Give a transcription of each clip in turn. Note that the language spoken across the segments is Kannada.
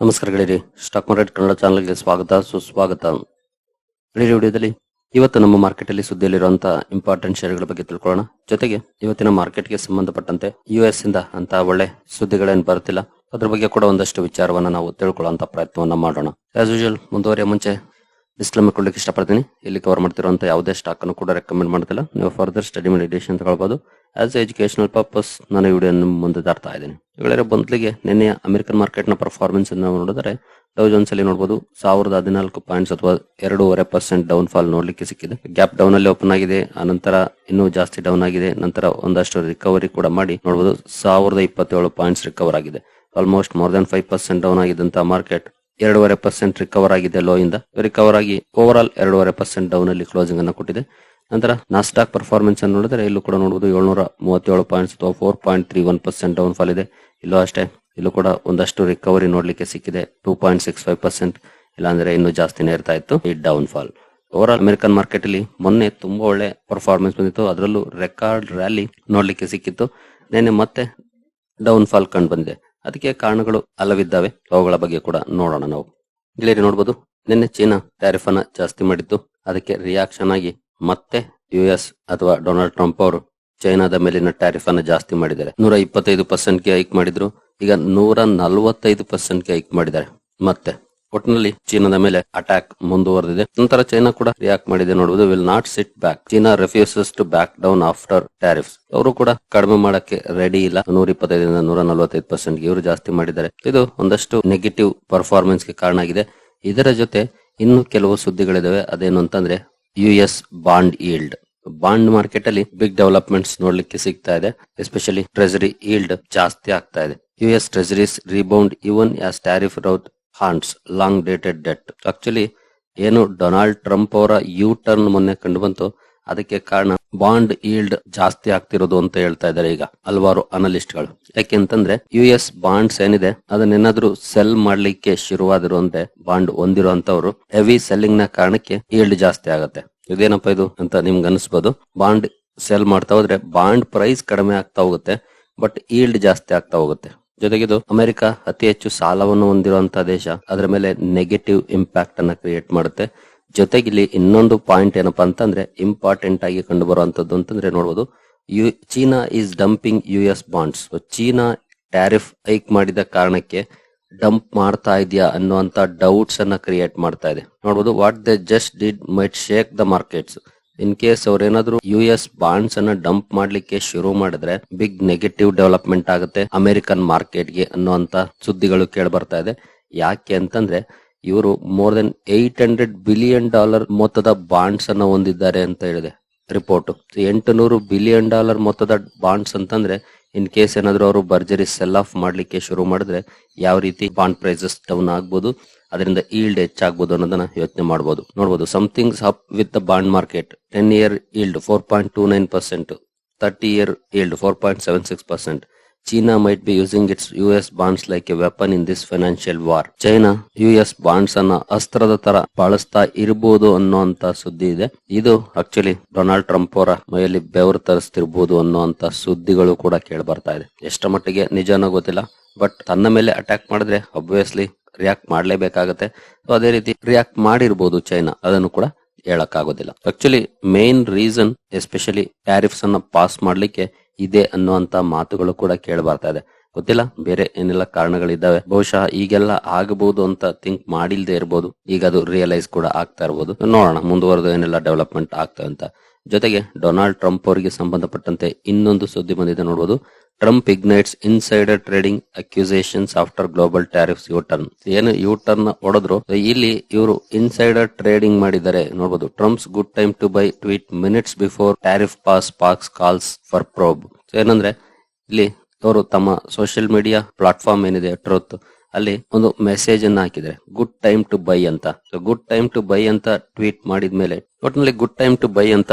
ನಮಸ್ಕಾರ ಗೆಳೆಯರಿ. ಸ್ಟಾಕ್ ಮಾರ್ಕೆಟ್ ಕನ್ನಡ ಚಾನಲ್ಗೆ ಸ್ವಾಗತ, ಸುಸ್ವಾಗತ. ಗೆಳೆಯರಿ, ವಿಡಿಯೋದಲ್ಲಿ ಇವತ್ತು ನಮ್ಮ ಮಾರ್ಕೆಟ್ ಅಲ್ಲಿ ಸುದ್ದಿಯಲ್ಲಿರುವಂತಹ ಇಂಪಾರ್ಟೆಂಟ್ ಶೇರ್ಗಳ ಬಗ್ಗೆ ತಿಳ್ಕೊಳ್ಳೋಣ. ಜೊತೆಗೆ ಇವತ್ತಿನ ಮಾರ್ಕೆಟ್ಗೆ ಸಂಬಂಧಪಟ್ಟಂತೆ ಯು ಎಸ್ ಇಂದ ಅಂತ ಒಳ್ಳೆ ಸುದ್ದಿಗಳೇನು ಬರುತ್ತಿಲ್ಲ, ಅದ್ರ ಬಗ್ಗೆ ಕೂಡ ಒಂದಷ್ಟು ವಿಚಾರವನ್ನ ನಾವು ತಿಳ್ಕೊಳ್ಳುವಂತ ಪ್ರಯತ್ನವನ್ನ ಮಾಡೋಣ. ಆಸ್ ಯೂಶುವಲ್ ಮುಂದುವರಿಯ ಮುಂಚೆ ಡಿಸ್ಕ್ಲೇಮರ್ ಕೊಡ್ಲಿಕ್ಕೆ ಇಷ್ಟಪಡ್ತೀನಿ. ಇಲ್ಲಿ ಕವರ್ ಮಾಡ್ತಿರುವಂತ ಯಾವುದೇ ಸ್ಟಾಕ್ ಅನ್ನು ಕೂಡ ರೆಕಮೆಂಡ್ ಮಾಡ್ತಿಲ್ಲ ನೀವು ಫರ್ದರ್ ಸ್ಟಡಿ ಮೆಡಿಟೇಷನ್ ತಗೊಳ್ಬಹುದು ಆಸ್ ಎಜುಕೇಶನಲ್ ಪರ್ಪಸ್ ನಾನು ಈ ವಿಡಿಯೋ ಮುಂದೆ ತರ್ತಾ ಇದ್ದೀನಿ. ಇವುಗಳ ಬಂತ್ಲಿಗೆ ನಿನ್ನೆ ಅಮೆರಿಕನ್ ಮಾರ್ಕೆಟ್ನ ಪರ್ಫಾರ್ಮೆನ್ಸ್ ನಾವು ನೋಡಿದರೆ ಡೌ ಜೋನ್ಸ್ ಅಲ್ಲಿ ನೋಡಬಹುದು ಸಾವಿರದ ಹದಿನಾಲ್ಕು ಪಾಯಿಂಟ್ಸ್ ಅಥವಾ ಎರಡೂವರೆ ಪರ್ಸೆಂಟ್ ಡೌನ್ ಫಾಲ್ ನೋಡ್ಲಿಕ್ಕೆ ಸಿಕ್ಕಿದೆ. ಗ್ಯಾಪ್ ಡೌನ್ ಅಲ್ಲಿ ಓಪನ್ ಆಗಿದೆ ಆನಂತರ ಇನ್ನೂ ಜಾಸ್ತಿ ಡೌನ್ ಆಗಿದೆ, ನಂತರ ಒಂದಷ್ಟು ರಿಕವರಿ ಕೂಡ ಮಾಡಿ ನೋಡಬಹುದು ಸಾವಿರದ ಇಪ್ಪತ್ತೇಳು ಪಾಯಿಂಟ್ಸ್ ರಿಕವರ್ ಆಗಿದೆ. Almost more than five percent down ಆಗಿದಂತಹ market ಎರಡೂವರೆ ಪರ್ಸೆಂಟ್ ರಿಕವರ್ ಆಗಿದೆ ಲೋ ಇಂದ. ರಿಕವರ್ ಆಗಿ ಓವರ್ ಆಲ್ ಎರಡೂವರೆ ಪರ್ಸೆಂಟ್ ಡೌನ್ ಅಲ್ಲಿ ಕ್ಲೋಸಿಂಗ್ ಅನ್ನು ಕೊಟ್ಟಿದೆ. ನಂತರ ನಾಸ್ಟಾಕ್ ಪರ್ಫಾರ್ಮೆನ್ಸ್ ಅನ್ನು ನೋಡಿದ್ರೆ, ಇಲ್ಲೂ ಕೂಡ ನೋಡಬಹುದು ಏಳ್ನೂರ ಮೂವತ್ತೇಳು ಪಾಯಿಂಟ್ಸ್ ಅಥವಾ four point three one percent down fall ಇದೆ. ಇಲ್ಲೂ ಅಷ್ಟೇ, ಇಲ್ಲೂ ಕೂಡ ಒಂದಷ್ಟು ರಿಕವರಿ ನೋಡ್ಲಿಕ್ಕೆ ಸಿಕ್ಕಿದೆ. Two point six five percent ಇಲ್ಲಾಂದ್ರೆ ಇನ್ನೂ ಜಾಸ್ತಿನೇ ಇರ್ತಾ ಇತ್ತು. ಈ down fall over all American market ಅಲ್ಲಿ ಮೊನ್ನೆ ತುಂಬಾ ಒಳ್ಳೆ ಪರ್ಫಾರ್ಮೆನ್ಸ್ ಬಂದಿತ್ತು. ಅದರಲ್ಲೂ ರೆಕಾರ್ಡ್ ರ್ಯಾಲಿ ನೋಡ್ಲಿಕ್ಕೆ ಸಿಕ್ಕಿತ್ತು. ನಿನ್ನೆ ಮತ್ತೆ ಡೌನ್ ಫಾಲ್ ಕಂಡು ಬಂದಿದೆ. ಅದಕ್ಕೆ ಕಾರಣಗಳು ಅಲವಿದ್ದಾವೆ ಅವುಗಳ ಬಗ್ಗೆ ಕೂಡ ನೋಡೋಣ ನಾವು. ಇಲ್ಲಿ ನೋಡಬಹುದು ನಿನ್ನೆ ಚೀನಾ ಟ್ಯಾರಿಫ್ ಅನ್ನ ಜಾಸ್ತಿ ಮಾಡಿತ್ತು. ಅದಕ್ಕೆ ರಿಯಾಕ್ಷನ್ ಆಗಿ ಮತ್ತೆ ಯು ಎಸ್ ಅಥವಾ ಡೊನಾಲ್ಡ್ ಟ್ರಂಪ್ ಅವರು ಚೈನಾದ ಮೇಲಿನ ಟ್ಯಾರಿಫ್ ಅನ್ನು ಜಾಸ್ತಿ ಮಾಡಿದ್ದಾರೆ. ನೂರ ಇಪ್ಪತ್ತೈದು ಪರ್ಸೆಂಟ್ಗೆ ಹೈಕ್ ಮಾಡಿದ್ರು. ಈಗ ನೂರ ನಲವತ್ತೈದು ಪರ್ಸೆಂಟ್ಗೆ ಹೈಕ್ ಮಾಡಿದ್ದಾರೆ. ಮತ್ತೆ ಒಟ್ಟಿನಲ್ಲಿ ಚೀನಾದ ಮೇಲೆ ಅಟ್ಯಾಕ್ ಮುಂದುವರೆದಿದೆ. ನಂತರ ಚೈನಾ ಕೂಡ ರಿಯಾಕ್ಟ್ ಮಾಡಿದೆ ನೋಡುವುದು. Will not sit back China refuses to back down after tariffs ಅವರು ಕೂಡ ಕಡಿಮೆ ಮಾಡಕ್ಕೆ ರೆಡಿ ಇಲ್ಲ. ನೂರ ಇಪ್ಪತ್ತೈದರಿಂದ ನೂರ ನಲವತ್ತೈದು ಪರ್ಸೆಂಟ್ ಇವರು ಜಾಸ್ತಿ ಮಾಡಿದ್ದಾರೆ. ಇದು ಒಂದಷ್ಟು ನೆಗೆಟಿವ್ ಪರ್ಫಾರ್ಮೆನ್ಸ್ಗೆ ಕಾರಣ ಆಗಿದೆ. ಇದರ ಜೊತೆ ಇನ್ನು ಕೆಲವು ಸುದ್ದಿಗಳಿದಾವೆ. ಅದೇನು ಅಂತಂದ್ರೆ U S bond yield bond market ಅಲ್ಲಿ ಬಿಗ್ ಡೆವಲಪ್ಮೆಂಟ್ಸ್ ನೋಡ್ಲಿಕ್ಕೆ ಸಿಗ್ತಾ ಇದೆ. ಎಸ್ಪೆಷಲಿ ಟ್ರೆಜರಿ ಈಲ್ಡ್ ಜಾಸ್ತಿ ಆಗ್ತಾ ಇದೆ. U S treasuries rebound even as tariff wrath hands long dated debt. Actually ಏನು ಡೊನಾಲ್ಡ್ ಟ್ರಂಪ್ ಅವರ ಯು ಟರ್ನ್ ಮೊನ್ನೆ ಕಂಡು ಬಂತು. ಅದಕ್ಕೆ ಕಾರಣ ಬಾಂಡ್ ಈಲ್ಡ್ ಜಾಸ್ತಿ ಆಗ್ತಿರೋದು ಅಂತ ಹೇಳ್ತಾ ಇದ್ದಾರೆ ಈಗ ಹಲವಾರು ಅನಲಿಸ್ಟ್ಗಳು ಯಾಕೆಂತಂದ್ರೆ ಯು ಎಸ್ ಬಾಂಡ್ಸ್ ಏನಿದೆ ಅದನ್ನೇನಾದ್ರೂ ಸೆಲ್ ಮಾಡ್ಲಿಕ್ಕೆ ಶುರುವಾದ್ರು ಅಂದ್ರೆ ಬಾಂಡ್ ಹೊಂದಿರುವಂತವ್ರು ಹೆವಿ ಸೆಲ್ಲಿಂಗ್ನ ಕಾರಣಕ್ಕೆ ಈಲ್ಡ್ ಜಾಸ್ತಿ ಆಗತ್ತೆ. ಇದೇನಪ್ಪ ಇದು ಅಂತ ನಿಮ್ಗೆ ಅನಿಸ್ಬೋದು. ಬಾಂಡ್ ಸೆಲ್ ಮಾಡ್ತಾ ಹೋದ್ರೆ ಬಾಂಡ್ ಪ್ರೈಸ್ ಕಡಿಮೆ ಆಗ್ತಾ ಹೋಗುತ್ತೆ, ಬಟ್ ಈಲ್ಡ್ ಜಾಸ್ತಿ ಆಗ್ತಾ ಹೋಗುತ್ತೆ. ಜೊತೆಗೆ ಇದು ಅಮೆರಿಕ ಅತಿ ಹೆಚ್ಚು ಸಾಲವನ್ನು ಹೊಂದಿರುವಂತಹ ದೇಶ. ಅದರ ಮೇಲೆ ನೆಗೆಟಿವ್ ಇಂಪ್ಯಾಕ್ಟ್ ಅನ್ನ ಕ್ರಿಯೇಟ್ ಮಾಡುತ್ತೆ. ಜೊತೆಗೆ ಇಲ್ಲಿ ಇನ್ನೊಂದು ಪಾಯಿಂಟ್ ಏನಪ್ಪಾ ಅಂತಂದ್ರೆ ಇಂಪಾರ್ಟೆಂಟ್ ಆಗಿ ಕಂಡು ಬರುವಂತದ್ದು ಅಂತಂದ್ರೆ ನೋಡಬಹುದು you China is dumping U S bonds. China tariff hike ಮಾಡಿದ ಕಾರಣಕ್ಕೆ ಡಂಪ್ ಮಾಡ್ತಾ ಇದೆಯಾ ಅನ್ನುವಂತ ಡೌಟ್ಸ್ ಅನ್ನ ಕ್ರಿಯೇಟ್ ಮಾಡ್ತಾ ಇದೆ. ನೋಡಬಹುದು what they just did might shake the markets in case ಅವ್ರೇನಾದ್ರೂ U S bonds ಅನ್ನ ಡಂಪ್ ಮಾಡ್ಲಿಕ್ಕೆ ಶುರು ಮಾಡಿದ್ರೆ ಬಿಗ್ ನೆಗೆಟಿವ್ ಡೆವಲಪ್ಮೆಂಟ್ ಆಗುತ್ತೆ ಅಮೆರಿಕನ್ ಮಾರ್ಕೆಟ್ಗೆ ಅನ್ನುವಂತ ಸುದ್ದಿಗಳು ಕೇಳಿ ಬರ್ತಾ ಇದೆ. ಯಾಕೆ ಅಂತಂದ್ರೆ, ಇವರು more than eight hundred billion dollar ಮೊತ್ತದ ಬಾಂಡ್ಸ್ ಅನ್ನ ಹೊಂದಿದ್ದಾರೆ ಅಂತ ಹೇಳಿದೆ ರಿಪೋರ್ಟ್ ಎಂಟುನೂರು ಬಿಲಿಯನ್ ಡಾಲರ್ ಮೊತ್ತದ ಬಾಂಡ್ಸ್ ಅಂತಂದ್ರೆ ಇನ್ ಕೇಸ್ ಏನಾದ್ರು ಅವರು ಬರ್ಜರಿ ಸೆಲ್ ಆಫ್ ಮಾಡ್ಲಿಕ್ಕೆ ಶುರು ಮಾಡಿದ್ರೆ ಯಾವ ರೀತಿ ಬಾಂಡ್ ಪ್ರೈಸಸ್ ಡೌನ್ ಆಗ್ಬೋದು, ಅದರಿಂದ ಈಲ್ಡ್ ಹೆಚ್ಚಾಗ್ಬೋದು ಅನ್ನೋದನ್ನ ಯೋಚನೆ ಮಾಡಬಹುದು ನೋಡಬಹುದು somethings up with the bond market ten year yield four point two nine percent thirty year yield four point seven six percent China might be using its US bonds like a weapon in this financial war. China US bonds ಅನ್ನ ಅಸ್ತ್ರದ ತರ ಬಳಸ್ತಾ ಇರಬಹುದು ಅನ್ನುವಂತ ಸುದ್ದಿ ಇದೆ. ಇದು ಆಕ್ಚುಲಿ ಡೊನಾಲ್ಡ್ ಟ್ರಂಪ್ ಅವರ ಮೈಯಲ್ಲಿ ಬೆವರು ತರಿಸ್ತಿರ್ಬೋದು ಅನ್ನುವಂತ ಸುದ್ದಿಗಳು ಕೂಡ ಕೇಳಿ ಬರ್ತಾ ಇದೆ. ಎಷ್ಟರ ಮಟ್ಟಿಗೆ ನಿಜನೋ ಗೊತ್ತಿಲ್ಲ. ಬಟ್ ತನ್ನ ಮೇಲೆ ಅಟ್ಯಾಕ್ ಮಾಡಿದ್ರೆ ಅಬ್ವಿಯಸ್ಲಿ ರಿಯಾಕ್ಟ್ ಮಾಡಲೇಬೇಕಾಗುತ್ತೆ. ಸೊ ಅದೇ ರೀತಿ ರಿಯಾಕ್ಟ್ ಮಾಡಿರ್ಬೋದು ಚೈನಾ ಅದನ್ನು ಕೂಡ ಹೇಳಕ್ ಆಗೋದಿಲ್ಲ actually main reason especially tariffs ಅನ್ನ ಪಾಸ್ ಮಾಡ್ಲಿಕ್ಕೆ ಇದೆ ಅನ್ನುವಂತ ಮಾತುಗಳು ಕೂಡ ಕೇಳಿ ಬರ್ತಾ ಇದೆ. ಗೊತ್ತಿಲ್ಲ? ಬೇರೆ ಏನೆಲ್ಲ ಕಾರಣಗಳಿದ್ದಾವೆ? ಬಹುಶಃ ಈಗೆಲ್ಲ ಆಗಬಹುದು ಅಂತ ಥಿಂಕ್ ಮಾಡಿಲ್ದೇ ಇರಬಹುದು ಈಗ ಅದು ರಿಯಲೈಸ್ ಕೂಡ ಆಗ್ತಾ ಇರಬಹುದು ನೋಡೋಣ, ಮುಂದುವರೆದು ಏನೆಲ್ಲ ಡೆವಲಪ್ಮೆಂಟ್ ಆಗ್ತವೆ ಅಂತ ಜೊತೆಗೆ ಡೊನಾಲ್ಡ್ ಟ್ರಂಪ್ ಅವರಿಗೆ ಸಂಬಂಧಪಟ್ಟಂತೆ ಇನ್ನೊಂದು ಸುದ್ದಿ ಬಂದಿದೆ ನೋಡಬಹುದು Trump ignites insider trading accusations after global tariffs U turn ಏನು ಯು ಟರ್ನ್ ಹೊಡೆದ್ರು? ಇಲ್ಲಿ ಇವರು ಇನ್ಸೈಡರ್ ಟ್ರೇಡಿಂಗ್ ಮಾಡಿದ್ದಾರೆ ನೋಡಬಹುದು Trump's good time to buy tweet minutes before tariff pause sparks calls for probe ಏನಂದ್ರೆ, ಇಲ್ಲಿ ಅವರು ತಮ್ಮ ಸೋಷಿಯಲ್ ಮೀಡಿಯಾ ಪ್ಲಾಟ್ಫಾರ್ಮ್ ಏನಿದೆ ಟ್ರೂತ್ ಅಲ್ಲಿ ಒಂದು ಮೆಸೇಜ್ ಅನ್ನ ಹಾಕಿದ್ದಾರೆ. ಗುಡ್ ಟೈಮ್ ಟು ಬೈ ಅಂತ. ಗುಡ್ ಟೈಮ್ ಟು ಬೈ ಅಂತ ಟ್ವೀಟ್ ಮಾಡಿದ್ಮೇಲೆ ಒಟ್ಟಿನಲ್ಲಿ ಗುಡ್ ಟೈಮ್ ಟು ಬೈ ಅಂತ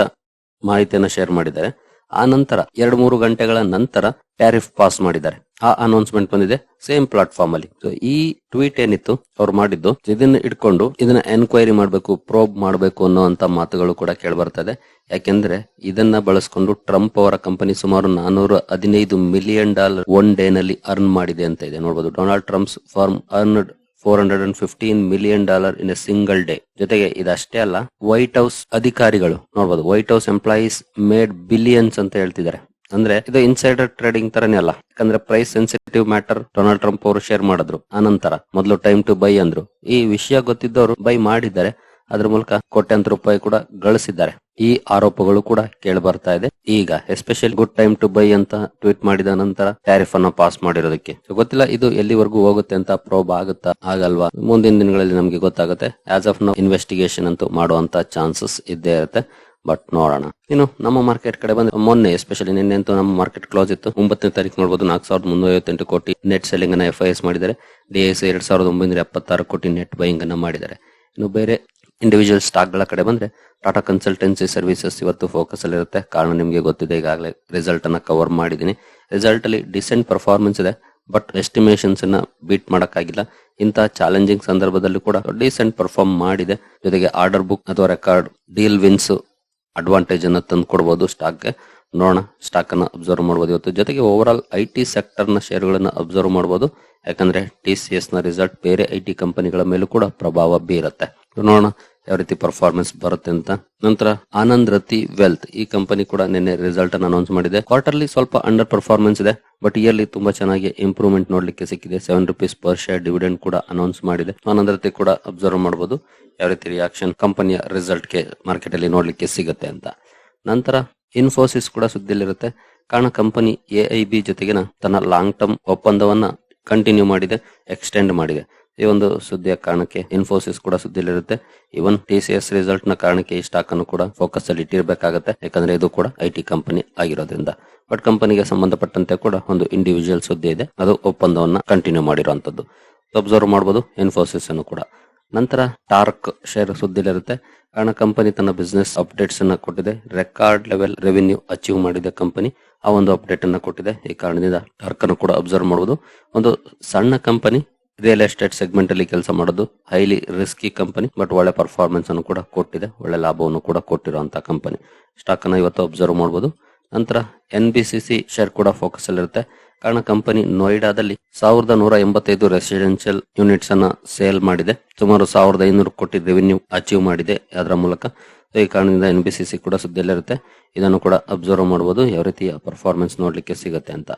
ಮಾಹಿತಿಯನ್ನ ಶೇರ್ ಮಾಡಿದ್ದಾರೆ. ಆ ನಂತರ ಎರಡು ಮೂರು ಗಂಟೆಗಳ ನಂತರ ಟ್ಯಾರಿಫ್ ಪಾಸ್ ಮಾಡಿದ್ದಾರೆ. ಆ ಅನೌನ್ಸ್ಮೆಂಟ್ ಬಂದಿದೆ ಸೇಮ್ ಪ್ಲಾಟ್ಫಾರ್ಮ್ ಅಲ್ಲಿ. ಈ ಟ್ವೀಟ್ ಏನಿತ್ತು, ಅವ್ರು ಮಾಡಿದ್ದು, ಇದನ್ನ ಇಟ್ಕೊಂಡು ಇದನ್ನ ಎನ್ಕ್ವೈರಿ ಮಾಡಬೇಕು ಪ್ರೋಬ್ ಮಾಡಬೇಕು ಅನ್ನೋಂತ ಮಾತುಗಳು ಕೂಡ ಕೇಳಿ ಬರ್ತದೆ ಯಾಕೆಂದ್ರೆ ಇದನ್ನ ಬಳಸ್ಕೊಂಡು ಟ್ರಂಪ್ ಅವರ ಕಂಪನಿ ಸುಮಾರು ನಾನೂರ ಹದಿನೈದು ಮಿಲಿಯನ್ ಡಾಲರ್ ಒನ್ ಡೇ ನಲ್ಲಿ ಅರ್ನ್ ಮಾಡಿದೆ ಅಂತ ಇದೆ. ನೋಡಬಹುದು Donald Trump's firm earned four hundred and fifteen million dollar in a single day ಜೊತೆಗೆ ಇದಷ್ಟೇ ಅಲ್ಲ ವೈಟ್ ಹೌಸ್ ಅಧಿಕಾರಿಗಳು, ನೋಡ್ಬೋದು White House employees made billions ಅಂತ ಹೇಳ್ತಿದ್ದಾರೆ. ಅಂದ್ರೆ ಇದು ಇನ್ಸೈಡರ್ ಟ್ರೇಡಿಂಗ್ ತರನೇ ಅಲ್ಲ. ಯಾಕಂದ್ರೆ price sensitive matter Donald Trump ಅವರು ಶೇರ್ ಮಾಡಿದ್ರು. ಆನಂತರ ಮೊದಲು ಟೈಮ್ ಟು ಬೈ ಅಂದ್ರು. ಈ ವಿಷಯ ಗೊತ್ತಿದ್ದವರು ಬೈ ಮಾಡಿದ್ದಾರೆ. ಅದ್ರ ಮೂಲಕ ಕೋಟ್ಯಾಂತರ ರೂಪಾಯಿ ಕೂಡ ಗಳಿಸಿದ್ದಾರೆ. ಈ ಆರೋಪಗಳು ಕೂಡ ಕೇಳಿ ಬರ್ತಾ ಇದೆ. ಈಗ especially good time to buy ಅಂತ ಟ್ವೀಟ್ ಮಾಡಿದ ನಂತರ ಟ್ಯಾರಿಫ್ ಅನ್ನ ಪಾಸ್ ಮಾಡಿರೋದಕ್ಕೆ. ಗೊತ್ತಿಲ್ಲ ಇದು ಎಲ್ಲಿವರೆಗೂ ಹೋಗುತ್ತೆ ಅಂತ ಪ್ರೋಬ್ ಆಗುತ್ತಾ ಆಗಲ್ವಾ? ಮುಂದಿನ ದಿನಗಳಲ್ಲಿ ನಮಗೆ ಗೊತ್ತಾಗುತ್ತೆ. ಆಸ್ ಆಫ್ ನೋ ಇನ್ವೆಸ್ಟಿಗೇಷನ್ ಅಂತೂ ಮಾಡುವಂತ ಚಾನ್ಸಸ್ ಇದ್ದೇ ಇರುತ್ತೆ. ಬಟ್ ನೋಡೋಣ. ಇನ್ನು ನಮ್ಮ ಮಾರ್ಕೆಟ್ ಕಡೆ ಬಂದ್ರೆ ಮೊನ್ನೆ ಎಸ್ಪೆಷಲಿ ನಿನ್ನೆ ಅಂತೂ ನಮ್ಮ ಮಾರ್ಕೆಟ್ ಕ್ಲೋಸ್ ಇತ್ತು. ಒಂಬತ್ತನೇ ತಾರೀಕು ನೋಡಬಹುದು ನಾಲ್ಕು ಸಾವಿರದ ಮುನ್ನೂರ ಐವತ್ತೆಂಟು ಕೋಟಿ ನೆಟ್ ಸೆಲ್ಲಿಂಗ್ ಅನ್ನ ಎಫ್ ಐ ಎಸ್ ಮಾಡಿದ್ದಾರೆ. ಡಿ ಎಸ್ ಎರಡ್ ಸಾವಿರದ ಒಂಬೈನೂರ ಎಪ್ಪತ್ತಾರು ಕೋಟಿ ನೆಟ್ ಬೈಯಿಂಗ್ ಅನ್ನ ಮಾಡಿದ್ದಾರೆ. ಇನ್ನು ಬೇರೆ ಇಂಡಿವಿಜುವಲ್ ಸ್ಟಾಕ್ಗಳ ಕಡೆ ಬಂದ್ರೆ ಟಾಟಾ ಕನ್ಸಲ್ಟೆನ್ಸಿ ಸರ್ವಿಸಸ್ ಇವತ್ತು ಫೋಕಸ್ ಅಲ್ಲಿ ಇರುತ್ತೆ. ಕಾರಣ ನಿಮಗೆ ಗೊತ್ತಿದೆ, ಈಗಾಗಲೇ ರಿಸಲ್ಟ್ ಅನ್ನ ಕವರ್ ಮಾಡಿದ್ದೀನಿ. ರಿಸಲ್ಟ್ ಅಲ್ಲಿ ಡಿಸೆಂಟ್ ಪರ್ಫಾರ್ಮೆನ್ಸ್ ಇದೆ ಬಟ್ ಎಸ್ಟಿಮೇಷನ್ಸ್ ಅನ್ನ ಬೀಟ್ ಮಾಡೋಕ್ಕಾಗಿಲ್ಲ. ಇಂತಹ ಚಾಲೆಂಜಿಂಗ್ ಸಂದರ್ಭದಲ್ಲಿ ಕೂಡ ಡಿಸೆಂಟ್ ಪರ್ಫಾರ್ಮ್ ಮಾಡಿದೆ. ಜೊತೆಗೆ ಆರ್ಡರ್ ಬುಕ್ ಅಥವಾ ರೆಕಾರ್ಡ್ ಡೀಲ್ ವಿನ್ಸ್ ಅಡ್ವಾಂಟೇಜ್ ಅನ್ನ ತಂದು ಕೊಡಬಹುದು ಸ್ಟಾಕ್ಗೆ ನೋಡೋಣ ಸ್ಟಾಕ್ ಅನ್ನ ಅಬ್ಸರ್ವ್ ಮಾಡಬಹುದು ಇವತ್ತು. ಜೊತೆಗೆ ಓವರ್ ಆಲ್ ಐ ಟಿ ಸೆಕ್ಟರ್ನ ಶೇರ್ ಗಳನ್ನ ಅಬ್ಸರ್ವ್ ಮಾಡಬಹುದು ಯಾಕಂದ್ರೆ ಟಿ ಸಿ ಎಸ್ನ ರಿಸಲ್ಟ್ ಬೇರೆ ಐ ಟಿ ಕಂಪನಿಗಳ ಮೇಲೂ ಕೂಡ ಪ್ರಭಾವ ಬೀರುತ್ತೆ. ನೋಡೋಣ ಯಾವ ರೀತಿ ಪರ್ಫಾರ್ಮೆನ್ಸ್ ಬರುತ್ತೆ ಅಂತ. ನಂತರ ಆನಂದ್ ರತಿ ವೆಲ್ತ್ ಈ ಕಂಪನಿ ಕೂಡ ನಿನ್ನೆ ರಿಸಲ್ಟ್ ಅನ್ನು ಅನೌನ್ಸ್ ಮಾಡಿದೆ. ಕ್ವಾರ್ಟರ್ಲಿ ಸ್ವಲ್ಪ ಅಂಡರ್ ಪರ್ಫಾರ್ಮೆನ್ಸ್ ಇದೆ ಬಟ್ ಇಯರ್ಲಿ ತುಂಬಾ ಚೆನ್ನಾಗಿ ಇಂಪ್ರೂವ್ಮೆಂಟ್ ನೋಡ್ಲಿಕ್ಕೆ ಸಿಕ್ಕಿದೆ. Seven rupees per share dividend ಕೂಡ ಅನೌನ್ಸ್ ಮಾಡಿದೆ. ಆನಂದ್ ರತಿ ಕೂಡ ಅಬ್ಸರ್ವ್ ಮಾಡಬಹುದು ಯಾವ ರೀತಿ ರಿಯಾಕ್ಷನ್ ಕಂಪನಿಯ ರಿಸಲ್ಟ್ಗೆ ಮಾರ್ಕೆಟ್ ಅಲ್ಲಿ ನೋಡ್ಲಿಕ್ಕೆ ಸಿಗುತ್ತೆ ಅಂತ. ನಂತರ ಇನ್ಫೋಸಿಸ್ ಕೂಡ ಸುದ್ದಿಯಲ್ಲಿರುತ್ತೆ. ಕಾರಣ ಕಂಪನಿ ಎ ಐ ಬಿ ಜೊತೆಗಿನ ತನ್ನ ಲಾಂಗ್ ಟರ್ಮ್ ಒಪ್ಪಂದವನ್ನ ಕಂಟಿನ್ಯೂ ಮಾಡಿದೆ ಎಕ್ಸ್ಟೆಂಡ್ ಮಾಡಿದೆ. ಈ ಒಂದು ಸುದ್ದಿಯ ಕಾರಣಕ್ಕೆ ಇನ್ಫೋಸಿಸ್ ಕೂಡ ಸುದ್ದಿಯಲ್ಲಿರುತ್ತೆ. ಇವನ್ ಟಿ ಸಿ ಎಸ್ ರಿಸಲ್ಟ್ನ ಕಾರಣಕ್ಕೆ ಈ ಸ್ಟಾಕ್ ಅನ್ನು ಕೂಡ ಫೋಕಸ್ ಅಲ್ಲಿ ಇಟ್ಟಿರಬೇಕಾಗುತ್ತೆ. ಯಾಕಂದ್ರೆ ಇದು ಕೂಡ ಐ ಟಿ ಕಂಪನಿ ಆಗಿರೋದ್ರಿಂದ. ಬಟ್ ಕಂಪನಿಗೆ ಸಂಬಂಧಪಟ್ಟಂತೆ ಕೂಡ ಒಂದು ಇಂಡಿವಿಜುವಲ್ ಸುದ್ದಿ ಇದೆ. ಅದು ಒಪ್ಪಂದವನ್ನ ಕಂಟಿನ್ಯೂ ಮಾಡಿರುವಂತದ್ದು. ಅಬ್ಸರ್ವ್ ಮಾಡಬಹುದು ಇನ್ಫೋಸಿಸ್ ಅನ್ನು ಕೂಡ. ನಂತರ ಟಾರ್ಕ್ ಶೇರ್ ಸುದ್ದಿಲಿರುತ್ತೆ ಕಾರಣ ಕಂಪನಿ ತನ್ನ ಬಿಸ್ನೆಸ್ ಅಪ್ಡೇಟ್ಸ್ ಅನ್ನ ಕೊಟ್ಟಿದೆ. ರೆಕಾರ್ಡ್ ಲೆವೆಲ್ ರೆವಿನ್ಯೂ ಅಚೀವ್ ಮಾಡಿದೆ ಕಂಪನಿ ಆ ಒಂದು ಅಪ್ಡೇಟ್ ಅನ್ನ ಕೊಟ್ಟಿದೆ. ಈ ಕಾರಣದಿಂದ ಟಾರ್ಕ್ ಅನ್ನು ಕೂಡ ಅಬ್ಸರ್ವ್ ಮಾಡಬಹುದು ಒಂದು ಸಣ್ಣ ಕಂಪನಿ ರಿಯಲ್ ಎಸ್ಟೇಟ್ ಸೆಗ್ಮೆಂಟ್ ಅಲ್ಲಿ ಕೆಲಸ ಮಾಡೋದು ಹೈಲಿ ರಿಸ್ಕಿ ಕಂಪನಿ, ಬಟ್ ಒಳ್ಳೆ ಪರ್ಫಾರ್ಮೆನ್ಸ್ ಅನ್ನು ಕೂಡ ಕೊಟ್ಟಿದೆ, ಒಳ್ಳೆ ಲಾಭವನ್ನು ಕೂಡ ಕೊಟ್ಟಿರುವಂತಹ ಕಂಪನಿ. ಸ್ಟಾಕ್ ಅನ್ನು ಇವತ್ತು ಅಬ್ಸರ್ವ್ ಮಾಡಬಹುದು ನಂತರ N B C C share ಕೂಡ ಫೋಕಸ್ ಅಲ್ಲಿರುತ್ತೆ ಕಾರಣ ಕಂಪನಿ ನೋಯ್ಡಾದಲ್ಲಿ ಸಾವಿರದ ನೂರ ಎಂಬತ್ತೈದು ರೆಸಿಡೆನ್ಷಿಯಲ್ ಯೂನಿಟ್ಸ್ ಅನ್ನ ಸೇಲ್ ಮಾಡಿದೆ. ಸುಮಾರು ಸಾವಿರದ ಐನೂರು ಕೋಟಿ ರೆವಿನ್ಯೂ ಅಚೀವ್ ಮಾಡಿದೆ ಅದರ ಮೂಲಕ. ಈ ಕಾರಣದಿಂದ ಎನ್ ಬಿ ಸಿ ಸಿ ಕೂಡ ಸುದ್ದಿಯಲ್ಲಿರುತ್ತೆ ಇದನ್ನು ಕೂಡ ಅಬ್ಸರ್ವ್ ಮಾಡಬಹುದು ಯಾವ ರೀತಿಯ ಪರ್ಫಾರ್ಮೆನ್ಸ್ ನೋಡ್ಲಿಕ್ಕೆ ಸಿಗುತ್ತೆ ಅಂತ.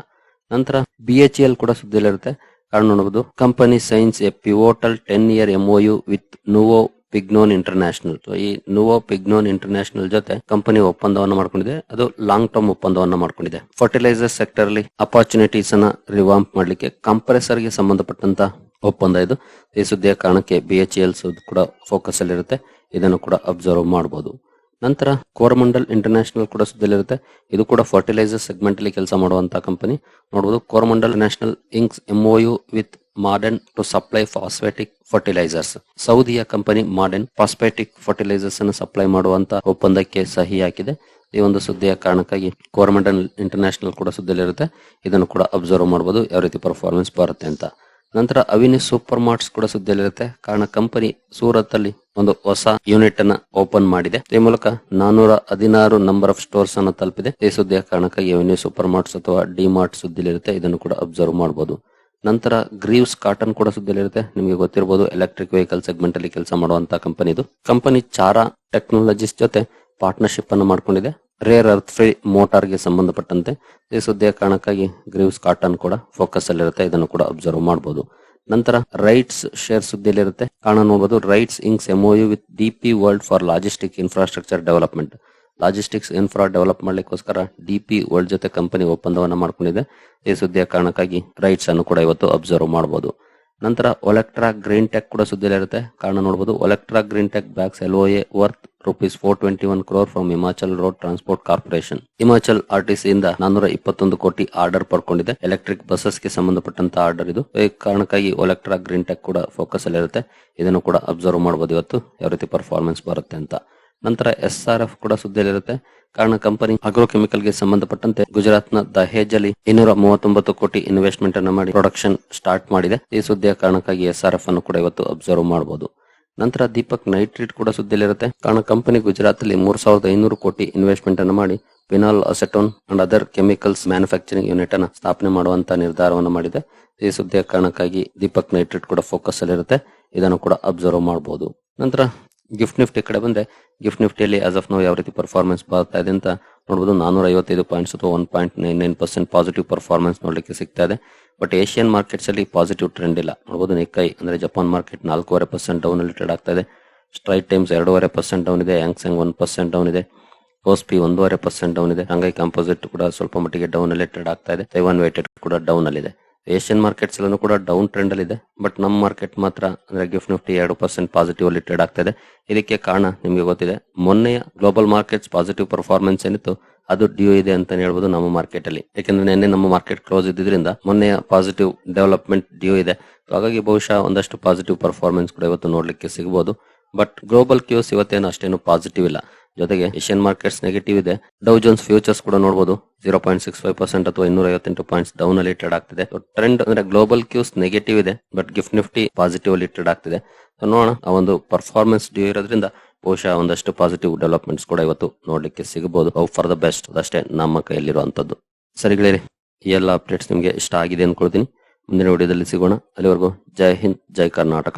ನಂತರ ಬಿ ಎಚ್ ಎಲ್ ಕೂಡ ಸುದ್ದಿಯಲ್ಲಿರುತ್ತೆ ಕಾರಣ ನೋಡಬಹುದು company signs a pivotal ten year MOU with Nuovo Pignone international ಈ ನುವೋ ಪಿಗ್ನೋನ್ ಇಂಟರ್ನ್ಯಾಷನಲ್ ಜೊತೆ ಕಂಪನಿ ಒಪ್ಪಂದವನ್ನು ಮಾಡ್ಕೊಂಡಿದೆ. ಅದು ಲಾಂಗ್ ಟರ್ಮ್ ಒಪ್ಪಂದವನ್ನು ಮಾಡ್ಕೊಂಡಿದೆ. ಫರ್ಟಿಲೈಸರ್ ಸೆಕ್ಟರ್ ಅಲ್ಲಿ ಅಪರ್ಚುನಿಟೀಸ್ ಅನ್ನ ರಿವಾಂಪ್ ಮಾಡ್ಲಿಕ್ಕೆ ಕಂಪ್ರೆಸರ್ಗೆ ಸಂಬಂಧಪಟ್ಟಂತ ಒಪ್ಪಂದ ಇದು. ಈ ಸುದ್ದಿಯ ಕಾರಣಕ್ಕೆ ಬಿ ಎಚ್ ಎಲ್ ಕೂಡ ಫೋಕಸ್ ಅಲ್ಲಿ ಇರುತ್ತೆ ಇದನ್ನು ಕೂಡ ಅಬ್ಸರ್ವ್ ಮಾಡಬಹುದು ನಂತರ ಕೋರಮಂಡಲ್ ಇಂಟರ್ನ್ಯಾಷನಲ್ ಕೂಡ ಸುದ್ದಿಯಲ್ಲಿರುತ್ತೆ. ಇದು ಕೂಡ ಫರ್ಟಿಲೈಸರ್ ಸೆಗ್ಮೆಂಟ್ ಅಲ್ಲಿ ಕೆಲಸ ಮಾಡುವಂತಹ ಕಂಪನಿ ನೋಡಬಹುದು Coromandel national inks MOU with Maaden to supply phosphatic fertilisers ಸೌದಿಯ company modern phosphatic fertilisers ಅನ್ನು ಸಪ್ಲೈ ಮಾಡುವಂತ ಒಪ್ಪಂದಕ್ಕೆ ಸಹಿ ಹಾಕಿದೆ. ಈ ಒಂದು ಸುದ್ದಿಯ ಕಾರಣಕ್ಕಾಗಿ ಕೋರಮಂಡಲ್ ಇಂಟರ್ನ್ಯಾಷನಲ್ ಕೂಡ ಸುದ್ದಿಯಲ್ಲಿರುತ್ತೆ. ಇದನ್ನು ಕೂಡ ಅಬ್ಸರ್ವ್ ಮಾಡಬಹುದು ಯಾವ ರೀತಿ ಪರ್ಫಾರ್ಮೆನ್ಸ್ ಬರುತ್ತೆ ಅಂತ. ನಂತರ ಅವಿನಿ ಸೂಪರ್ ಮಾರ್ಟ್ಸ್ ಕೂಡ ಸುದ್ದಿಯಲ್ಲಿರುತ್ತೆ. ಕಾರಣ ಕಂಪನಿ ಸೂರತ್ ಅಲ್ಲಿ ಒಂದು ಹೊಸ ಯೂನಿಟ್ ಅನ್ನ ಓಪನ್ ಮಾಡಿದೆ. ಈ ಮೂಲಕ ನಾನೂರ ಹದಿನಾರು ನಂಬರ್ ಆಫ್ ಸ್ಟೋರ್ಸ್ ಅನ್ನು ತಲುಪಿದೆ. ಈ ಸುದ್ದಿಯ ಕಾರಣಕ್ಕಾಗಿ ಎವೆನ್ಯೂ ಸೂಪರ್ ಮಾರ್ಟ್ಸ್ ಅಥವಾ ಡಿ ಮಾರ್ಟ್ ಸುದ್ದಿಲಿರುತ್ತೆ. ಇದನ್ನು ಕೂಡ ಅಬ್ಸರ್ವ್ ಮಾಡಬಹುದು ನಂತರ ಗ್ರೀವ್ಸ್ ಕಾಟನ್ ಕೂಡ ಸುದ್ದಿಲಿರುತ್ತೆ. ನಿಮಗೆ ಗೊತ್ತಿರಬಹುದು ಎಲೆಕ್ಟ್ರಿಕ್ ವೆಹಿಕಲ್ ಸೆಗ್ಮೆಂಟ್ ಅಲ್ಲಿ ಕೆಲಸ ಮಾಡುವಂತ ಕಂಪನಿ ಇದು. ಕಂಪನಿ ಚಾರಾ ಟೆಕ್ನಾಲಜಿಸ್ ಜೊತೆ ಪಾರ್ಟ್ನರ್ಶಿಪ್ ಅನ್ನು ಮಾಡ್ಕೊಂಡಿದೆ. ರೇರ್ ಅರ್ತ್ ಫ್ರೀ ಮೋಟಾರ್ಗೆ ಸಂಬಂಧಪಟ್ಟಂತೆ. ಈ ಸುದ್ದಿಯ ಕಾರಣಕ್ಕಾಗಿ ಗ್ರೀವ್ಸ್ ಕಾಟನ್ ಕೂಡ ಫೋಕಸ್ ಅಲ್ಲಿರುತ್ತೆ. ಇದನ್ನು ಕೂಡ ಅಬ್ಸರ್ವ್ ಮಾಡಬಹುದು ನಂತರ ರೈಟ್ಸ್ ಶೇರ್ ಸುದ್ದಿಯಲ್ಲಿರುತ್ತೆ. ಕಾರಣ ನೋಡಬಹುದು RITES inks MOU with DP World for logistic infrastructure development logistics infra develop ಮಾಡ್ಲಿಕ್ಕೋಸ್ಕರ DP World ಜೊತೆ ಕಂಪನಿ ಒಪ್ಪಂದವನ್ನ ಮಾಡ್ಕೊಂಡಿದೆ. ಈ ಸುದ್ದಿಯ ಕಾರಣಕ್ಕಾಗಿ ರೈಟ್ಸ್ ಅನ್ನು ಕೂಡ ಇವತ್ತು ಅಬ್ಸರ್ವ್ ಮಾಡಬಹುದು ನಂತರ ಒಲೆಕ್ಟ್ರಾ ಗ್ರೀನ್ ಟೆಕ್ ಕೂಡ ಸುದ್ದಿಯಲ್ಲಿರುತ್ತೆ ಕಾರಣ ನೋಡಬಹುದು Olectra green tech bags L A worth rupees four twenty one crore from Himachal road transport corporation Himachal RTC ಇಂದ ನಾನೂರ ಇಪ್ಪತ್ತೊಂದು ಕೋಟಿ ಆರ್ಡರ್ ಪಡ್ಕೊಂಡಿದೆ. ಎಲೆಕ್ಟ್ರಿಕ್ ಬಸ್ಸಸ್ಗೆ ಸಂಬಂಧಪಟ್ಟಂತ ಆರ್ಡರ್ ಇದು. ಈ ಕಾರಣಕ್ಕಾಗಿ ಒಲೆಕ್ಟ್ರಾ ಗ್ರೀನ್ ಟೆಕ್ ಕೂಡ ಫೋಕಸ್ ಅಲ್ಲಿರುತ್ತೆ ಇದನ್ನು ಕೂಡ ಅಬ್ಸರ್ವ್ ಮಾಡಬಹುದು ಇವತ್ತು, ಯಾವ ರೀತಿ ಪರ್ಫಾರ್ಮೆನ್ಸ್ ಬರುತ್ತೆ ಅಂತ. ನಂತರ ಎಸ್ ಆರ್ ಎಫ್ ಕೂಡ ಸುದ್ದಿಯಲ್ಲಿರುತ್ತೆ ಕಾರಣ ಕಂಪನಿ ಅಗ್ರೋಕೆಮಿಕಲ್ಗೆ ಸಂಬಂಧಪಟ್ಟಂತೆ ಗುಜರಾತ್ನ ದಹೇಜ್ ಅಲ್ಲಿ ಇನ್ನೂರ ಮೂವತ್ತೊಂಬತ್ತು ಕೋಟಿ ಇನ್ವೆಸ್ಟ್ಮೆಂಟ್ ಅನ್ನು ಮಾಡಿ ಪ್ರೊಡಕ್ಷನ್ ಸ್ಟಾರ್ಟ್ ಮಾಡಿದೆ. ಈ ಸುದ್ದಿಯ ಕಾರಣಕ್ಕಾಗಿ ಎಸ್ ಆರ್ ಎಫ್ ಅನ್ನು ಕೂಡ ಇವತ್ತು ಅಬ್ಸರ್ವ್ ಮಾಡಬಹುದು ನಂತರ ದೀಪಕ್ ನೈಟ್ರೇಟ್ ಕೂಡ ಸುದ್ದಿಯಲ್ಲಿರುತ್ತೆ. ಕಾರಣ ಕಂಪನಿ ಗುಜರಾತ್ ಅಲ್ಲಿ ಮೂರ್ ಸಾವಿರದ ಐನೂರು ಕೋಟಿ ಇನ್ವೆಸ್ಟ್ಮೆಂಟ್ ಅನ್ನು ಮಾಡಿ phenol acetone and other chemicals manufacturing unit ಅನ್ನು ಸ್ಥಾಪನೆ ಮಾಡುವಂತಹ ನಿರ್ಧಾರವನ್ನು ಮಾಡಿದೆ. ಈ ಸುದ್ದಿಯ ಕಾರಣಕ್ಕಾಗಿ ದೀಪಕ್ ನೈಟ್ರೇಟ್ ಕೂಡ ಫೋಕಸ್ ಅಲ್ಲಿ ಇರುತ್ತೆ ಇದನ್ನು ಕೂಡ ಅಬ್ಸರ್ವ್ ಮಾಡಬಹುದು ನಂತರ ಗಿಫ್ಟ್ ನಿಫ್ಟಿ ಕಡೆ ಬಂದ್ರೆ ಗಿಫ್ಟ್ ನಿಫ್ಟಿಯಲ್ಲಿ ಆಸ್ ಆಫ್ ನಾವು ಯಾವ ರೀತಿ ಪರ್ಫಾರ್ಮೆನ್ಸ್ ಬರ್ತಾ ಇದೆ ಅಂತ ನೋಡಬಹುದು ನಾನೂರ ಐವತ್ತೈದು ಪಾಯಿಂಟ್ಸ್ ಅಥವಾ one point nine nine percent positive performance ನೋಡಲಿಕ್ಕೆ ಸಿಗ್ತಾ ಇದೆ. ಬಟ್ ಏಷ್ಯನ್ ಮಾರ್ಕೆಟ್ಸ್ ಅಲ್ಲಿ ಪಾಸಿಟಿವ್ ಟ್ರೆಂಡ್ ಇಲ್ಲ. ನೋಡಬಹುದು ನಿಕ್ಕೈ ಅಂದ್ರೆ ಜಪಾನ್ ಮಾರ್ಕೆಟ್ ನಾಲ್ಕೂವರೆ ಪರ್ಸೆಂಟ್ ಡೌನ್ ಅಲ್ಲಿ ಟ್ರೇಡ್ ಆಗ್ತಾ ಇದೆ. ಸ್ಟ್ರೈಟ್ ಟೈಮ್ಸ್ ಎರಡೂವರೆ ಪರ್ಸೆಂಟ್ ಡೌನ್ ಇದೆ. Hang Seng one percent down ಇದೆ. ಪಿ ಒಂದೂವರೆ ಪರ್ಸೆಂಟ್ ಡೌನ್ ಇದೆ. ಹಂಗಾಗಿ ಕಂಪೋಸಿಟ್ ಕೂಡ ಸ್ವಲ್ಪ ಮಟ್ಟಿಗೆ ಡೌನ್ ಅಲ್ಲಿ ಟ್ರೇಡ್ ಆಗ್ತಾ ಇದೆ. ತೈವಾನ್ ವೇಟೆಡ್ ಕೂಡ ಡೌನ್ ಅಲ್ಲಿ ಇದೆ. ಏಷ್ಯನ್ ಮಾರ್ಕೆಟ್ಸ್ ಎಲ್ಲೂ ಕೂಡ ಡೌನ್ ಟ್ರೆಂಡ್ ಅಲ್ಲಿ ಇದೆ. ಬಟ್ ನಮ್ಮ ಮಾರ್ಕೆಟ್ ಮಾತ್ರ ಅಂದ್ರೆ ಗಿಫ್ಟ್ ನಿಫ್ಟಿ ಎರಡು ಪರ್ಸೆಂಟ್ ಪಾಸಿಟಿವ್ ಅಲ್ಲಿ ಟ್ರೇಡ್ ಆಗ್ತಾ ಇದೆ. ಇದಕ್ಕೆ ಕಾರಣ ನಿಮಗೆ ಗೊತ್ತಿದೆ. ಮೊನ್ನೆಯ ಗ್ಲೋಬಲ್ ಮಾರ್ಕೆಟ್ಸ್ ಪಾಸಿಟಿವ್ ಪರ್ಫಾರ್ಮೆನ್ಸ್ ಏನಿತ್ತು, ಅದು ಡ್ಯೂ ಇದೆ ಅಂತ ಹೇಳ್ಬೋದು ನಮ್ಮ ಮಾರ್ಕೆಟ್ ಅಲ್ಲಿ. ಯಾಕಂದ್ರೆ ನಿನ್ನೆ ನಮ್ಮ ಮಾರ್ಕೆಟ್ ಕ್ಲೋಸ್ ಇದ್ದಿದ್ರಿಂದ ಮೊನ್ನೆಯ ಪಾಸಿಟಿವ್ ಡೆವಲಪ್ಮೆಂಟ್ ಡ್ಯೂ ಇದೆ. ಹಾಗಾಗಿ ಬಹುಶಃ ಒಂದಷ್ಟು ಪಾಸಿಟಿವ್ ಪರ್ಫಾರ್ಮೆನ್ಸ್ ಕೂಡ ಇವತ್ತು ನೋಡ್ಲಿಕ್ಕೆ ಸಿಗಬಹುದು ಬಟ್ ಗ್ಲೋಬಲ್ ಕ್ಯೂಸ್ ಇವತ್ತೇನು ಅಷ್ಟೇನು ಪಾಸಿಟಿವ್ ಇಲ್ಲ. ಜೊತೆಗೆ ಏಷ್ಯನ್ ಮಾರ್ಕೆಟ್ಸ್ ನೆಗೆಟಿವ್ ಇದೆ. ಡೌ ಜೋನ್ಸ್ ಫ್ಯೂಚರ್ಸ್ ಕೂಡ ನೋಡಬಹುದು zero point six five percent ಅಥವಾ ಇನ್ನೂರ ಐವತ್ತೆಂಟು ಪಾಯಿಂಟ್ಸ್ ಡೌನ್ ಅಲ್ಲಿ ಟ್ರೇಡ್ ಆಗ್ತಿದೆ. ಟ್ರೆಂಡ್ ಅಂದ್ರೆ ಗ್ಲೋಬಲ್ ಕ್ಯೂಸ್ ನೆಗೆಟಿವ್ ಇದೆ ಬಟ್ ಗಿಫ್ಟ್ ನಿಫ್ಟಿ ಪಾಸಿಟಿವ್ ಅಲ್ಲಿ ಟ್ರೇಡ್ ಆಗ್ತಿದೆ. ನೋಡೋಣ, ಆ ಒಂದು ಪರ್ಫಾರ್ಮೆನ್ಸ್ ಡ್ಯೂ ಇರೋದ್ರಿಂದ ಬಹುಶಃ ಒಂದಷ್ಟು ಪಾಸಿಟಿವ್ ಡೆವಲಪ್ಮೆಂಟ್ಸ್ ಕೂಡ ಇವತ್ತು ನೋಡ್ಲಿಕ್ಕೆ ಸಿಗಬಹುದು. ಫಾರ್ ದ ಬೆಸ್ಟ್ ಅದಷ್ಟೇ ನಮ್ಮ ಕೈಯಲ್ಲಿರುವಂತದ್ದು. ಸರಿ ಗೆಳೆಯರಿ, ಈ ಎಲ್ಲ ಅಪ್ಡೇಟ್ಸ್ ನಿಮಗೆ ಇಷ್ಟ ಆಗಿದೆ ಅನ್ಕೊಳ್ತೀನಿ. ಮುಂದಿನ ವಿಡಿಯೋದಲ್ಲಿ ಸಿಗೋಣ. ಅಲ್ಲಿವರೆಗೂ ಜೈ ಹಿಂದ್, ಜೈ ಕರ್ನಾಟಕ.